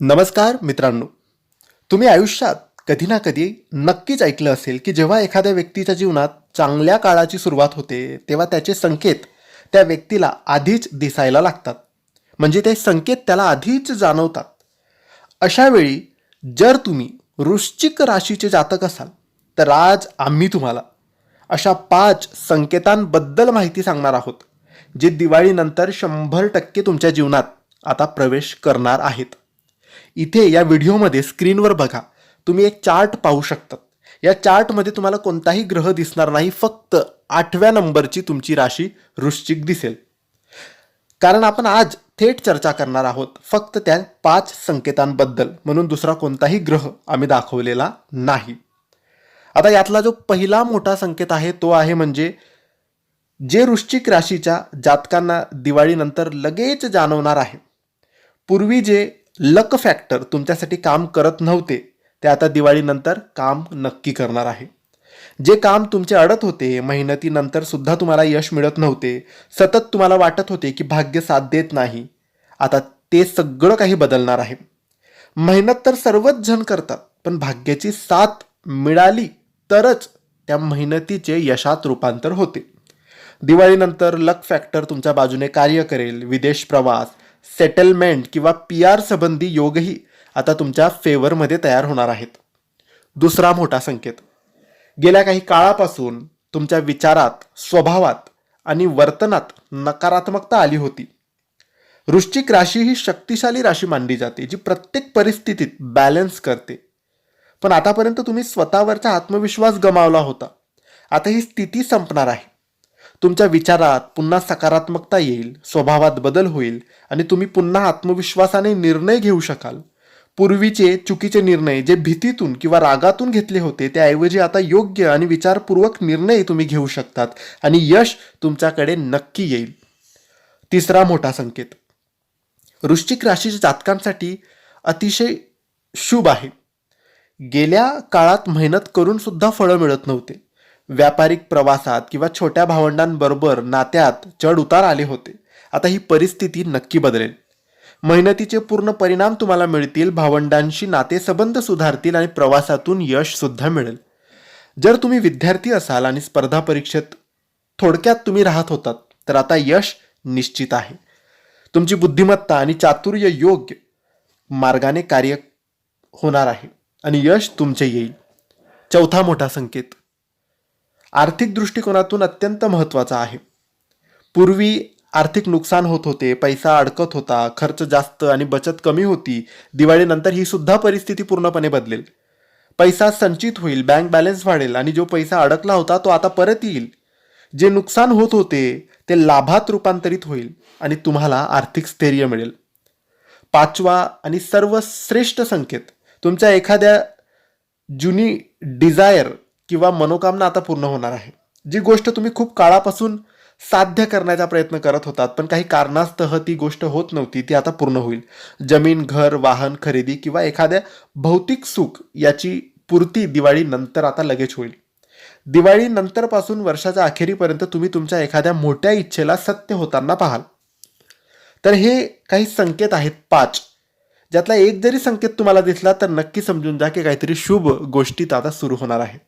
नमस्कार मित्रांनो. तुम्ही आयुष्यात कधी ना कधी नक्कीच ऐकलं असेल की जेव्हा एखाद्या व्यक्तीच्या जीवनात चांगल्या काळाची सुरुवात होते तेव्हा त्याचे संकेत त्या व्यक्तीला आधीच दिसायला लागतात. म्हणजे ते संकेत त्याला आधीच जाणवतात. अशा वेळी जर तुम्ही वृश्चिक राशीचे जातक असाल तर आज आम्ही तुम्हाला अशा पाच संकेतांबद्दल माहिती सांगणार आहोत जे दिवाळीनंतर शंभर टक्के तुमच्या जीवनात आता प्रवेश करणार आहेत. इथे या व्हिडिओमध्ये स्क्रीनवर बघा तुम्ही एक चार्ट पाहू शकतात. या चार्टमध्ये तुम्हाला कोणताही ग्रह दिसणार नाही फक्त आठव्या नंबरची तुमची राशी वृश्चिक दिसेल. कारण आपण आज थेट चर्चा करणार आहोत फक्त त्या पाच संकेतांबद्दल म्हणून दुसरा कोणताही ग्रह आम्ही दाखवलेला नाही. आता यातला जो पहिला मोठा संकेत आहे तो आहे म्हणजे जे वृश्चिक राशीच्या जातकांना दिवाळीनंतर लगेच जाणवणार आहे. पूर्वी जे लक फॅक्टर तुमच्यासाठी काम करत नव्हते ते आता दिवाळीनंतर काम नक्की करणार आहे. जे काम तुमचे अडत होते मेहनतीनंतर सुद्धा तुम्हाला यश मिळत नव्हते सतत तुम्हाला वाटत होते की भाग्य साथ देत नाही आता ते सगळं काही बदलणार आहे. मेहनत तर सर्वच जण करतात पण भाग्याची साथ मिळाली तरच त्या मेहनतीचे यशात रूपांतर होते. दिवाळीनंतर लक फॅक्टर तुमच्या बाजूने कार्य करेल विदेश प्रवास सेटलमेंट किंवा पी आर संबंधी योगही आता तुमच्या फेवरमध्ये तयार होणार आहेत. दुसरा मोठा संकेत. गेल्या काही काळापासून तुमच्या विचारात स्वभावात आणि वर्तनात नकारात्मकता आली होती. वृश्चिक राशी ही शक्तिशाली राशी मानली जाते जी प्रत्येक परिस्थितीत बॅलन्स करते. पण आतापर्यंत तुम्ही स्वतःवरचा आत्मविश्वास गमावला होता. आता ही स्थिती संपणार आहे. तुमच्या विचारात पुन्हा सकारात्मकता येईल स्वभावात बदल होईल आणि तुम्ही पुन्हा आत्मविश्वासाने निर्णय घेऊ शकाल. पूर्वीचे चुकीचे निर्णय जे भीतीतून किंवा रागातून घेतले होते त्याऐवजी आता योग्य आणि विचारपूर्वक निर्णय तुम्ही घेऊ शकतात आणि यश तुमच्याकडे नक्की येईल. तिसरा मोठा संकेत. वृश्चिक राशीच्या जातकांसाठी अतिशय शुभ आहे. गेल्या काळात मेहनत करून सुद्धा फळं मिळत नव्हते. व्यापारिक प्रवासात किंवा छोट्या भावंडांबरोबर नात्यात चढ उतार आले होते. आता ही परिस्थिती नक्की बदलेल. मेहनतीचे पूर्ण परिणाम तुम्हाला मिळतील भावंडांशी नातेसंबंध सुधारतील आणि प्रवासातून यश सुद्धा मिळेल. जर तुम्ही विद्यार्थी असाल आणि स्पर्धा परीक्षेत थोडक्यात तुम्ही राहत होतात तर आता यश निश्चित आहे. तुमची बुद्धिमत्ता आणि चातुर्य योग्य मार्गाने कार्य होणार आहे आणि यश तुमचे येईल. चौथा मोठा संकेत. आर्थिक दृष्टिकोनातून अत्यंत महत्त्वाचा आहे. पूर्वी आर्थिक नुकसान होत होते पैसा अडकत होता खर्च जास्त आणि बचत कमी होती दिवाळीनंतर ही सुद्धा परिस्थिती पूर्णपणे बदलेल. पैसा संचित होईल बँक बॅलन्स वाढेल आणि जो पैसा अडकला होता तो आता परत येईल. जे नुकसान होत होते ते लाभात रूपांतरित होईल आणि तुम्हाला आर्थिक स्थैर्य मिळेल. पाचवा आणि सर्वश्रेष्ठ संकेत तुमच्या एखाद्या जुनी डिझायर किंवा मनोकामना आता पूर्ण होणार आहे. जी गोष्ट तुम्ही खूप काळापासून साध्य करण्याचा प्रयत्न करत होतात पण काही कारणास्तः ती गोष्ट होत नव्हती ती आता पूर्ण होईल. जमीन घर वाहन खरेदी किंवा एखाद्या भौतिक सुख याची पूर्ती दिवाळीनंतर आता लगेच होईल. दिवाळीनंतरपासून वर्षाच्या अखेरीपर्यंत तुम्ही तुमच्या एखाद्या मोठ्या इच्छेला सत्य होताना पाहाल. तर हे काही संकेत आहेत पाच. ज्यातला एक जरी संकेत तुम्हाला दिसला तर नक्की समजून जा की काहीतरी शुभ गोष्टीत आता सुरू होणार आहे.